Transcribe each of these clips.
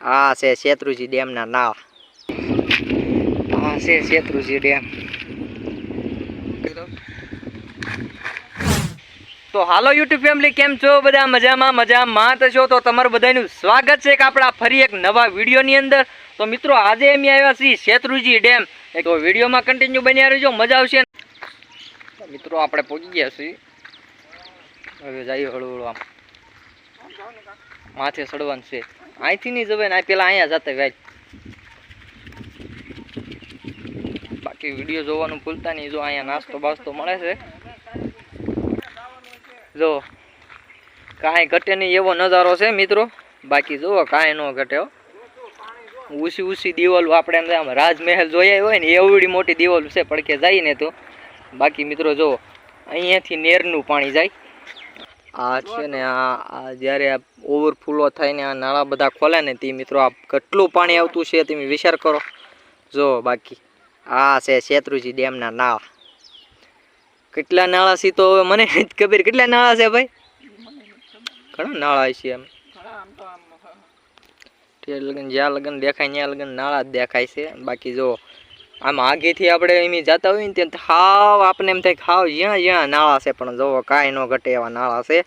આ છે શેત્રુજી ડેમના નાળ આ છે શેત્રુજી ડેમ. તો હાલો યુટ્યુબ ફેમિલી, કેમ છો? બધા મજામાં? મજામાં તો છો? તો તમારું બધાનું સ્વાગત છે કે આપણા ફરી એક નવા વિડીયોની અંદર. તો મિત્રો, આજે અમે આવ્યા છીએ શેત્રુજી ડેમ. તો વિડીયોમાં કન્ટિન્યુ બન્યા રહેજો, મજા આવશે. મિત્રો, આપણે પહોંચી ગયા છીએ. હવે જઈએ હળવું હળવું આમ માથે ચડવાનું છે. અહીંથી નહીં જવાય ને આ પેલા અહીંયા જતા વ્યાજ. બાકી વીડિયો જોવાનું ભૂલતા નહીં. જો અહીંયા નાસ્તો બાસ્તો મળે છે. જો, કાંઈ ઘટે નહીં એવો નજારો છે મિત્રો. બાકી જુઓ કાંઈ ન ઘટે ઊંચી ઊંચી દિવાલો આપણે આમ રાજમહેલ જોયા હોય ને, એવડી મોટી દિવાલ છે પડકે જાય ને તો. બાકી મિત્રો જુઓ અહીંયાથી નેરનું પાણી જાય. આ છે ને આ જ્યારે આ ઓવરફ્લો થાય ને આ નાળા બધા ખોલે ને તે મિત્રો, આ કેટલું પાણી આવતું છે તમે વિચાર કરો. જો બાકી, આ છે શેત્રુજી ડેમના નાળા. કેટલા નાળા છે તો હવે મને કબીર કેટલા નાળા છે ભાઈ? ઘણા નાળા છે એમ. લગન, જ્યાં લગન દેખાય, ત્યાં લગન નાળા જ દેખાય છે. બાકી જો, આમ આગેથી આપણે એમ જતા હોય ને ત્યાં હાવ આપણે એમ થાય હાવ જ્યાં જ્યાં નાળા છે. પણ જો કાંઈ ન ઘટે એવા નાળા છે.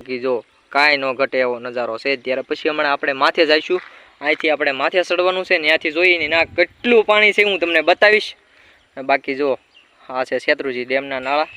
બાકી જો કાંઈ ન ઘટે એવો નજારો છે. ત્યારે પછી હમણાં આપણે માથે જઈશું. અહીંથી આપણે માથે ચડવાનું છે ત્યાંથી જોઈને ના કેટલું પાણી છે હું તમને બતાવીશ. બાકી જો, આ છે શેત્રુજી ડેમના નાળા.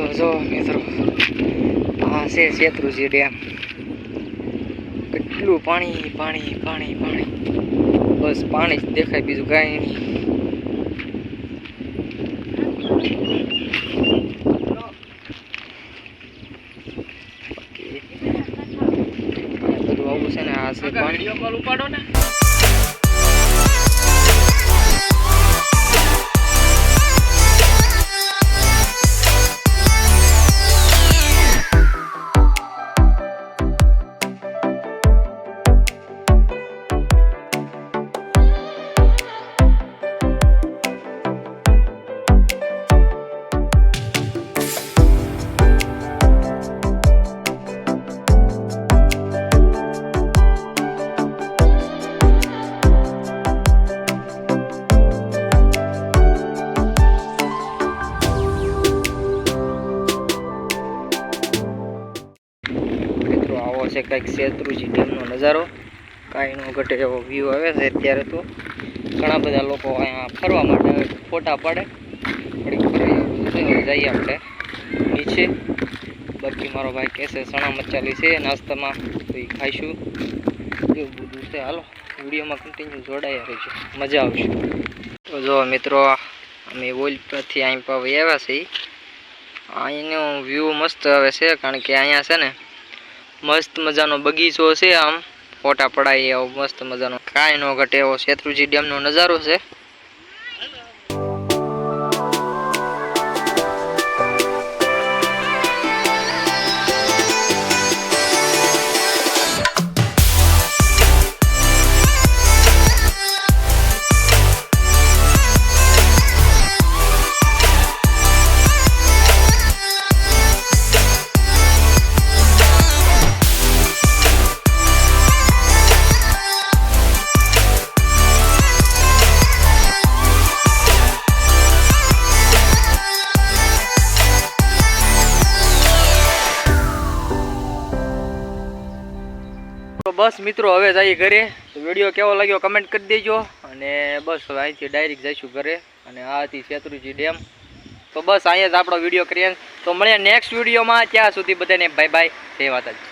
તો જો મિત્રો, આ છે શેત્રુજી ડેમ. કેટલું પાણી પાણી પાણી પાણી. બસ પાણી જ દેખાય બીજું કાંઈ નહીં. આવું છે ને. કંઈક શેત્રુજી ડેમનો નજારો. કાંઈ નો ઘટે એવો વ્યૂ આવે છે અત્યારે તો. ઘણા બધા લોકો અહીંયા ફરવા માટે ફોટા પાડે. જઈએ આપણે. નીચે. બાકી મારો ભાઈ કહેશે સણા મચાલી છે, નાસ્તામાં તો એ ખાઈશું. એવું બધું છે. હાલો, વિડીયોમાં કન્ટિન્યુ જોડાયા રહીશું મજા આવશે. તો જો મિત્રો, અમે ઓઇલ પરથી અહીં પાવી આવ્યા છીએ. અહીંનો વ્યૂ મસ્ત આવે છે, કારણ કે અહીંયા છે ને મસ્ત મજાનો બગીચો છે આમ. ફોટા પડાય એવો મસ્ત મજાનો. કાંઈ ન ઘટે એવો શેત્રુજી ડેમનો નજારો છે. બસ મિત્રો, હવે જઈએ ઘરે. તો વીડિયો કેવો લાગ્યો કમેન્ટ કરી દેજો. અને બસ હવે અહીંથી ડાયરેક્ટ જઈશું ઘરે. અને આ હતી શેત્રુજી ડેમ. તો બસ અહીંયા જ આપણો વીડિયો કરીએ. તો મળીએ નેક્સ્ટ વિડીયોમાં ત્યાં સુધી બધાને બાય બાય જય માતાજી.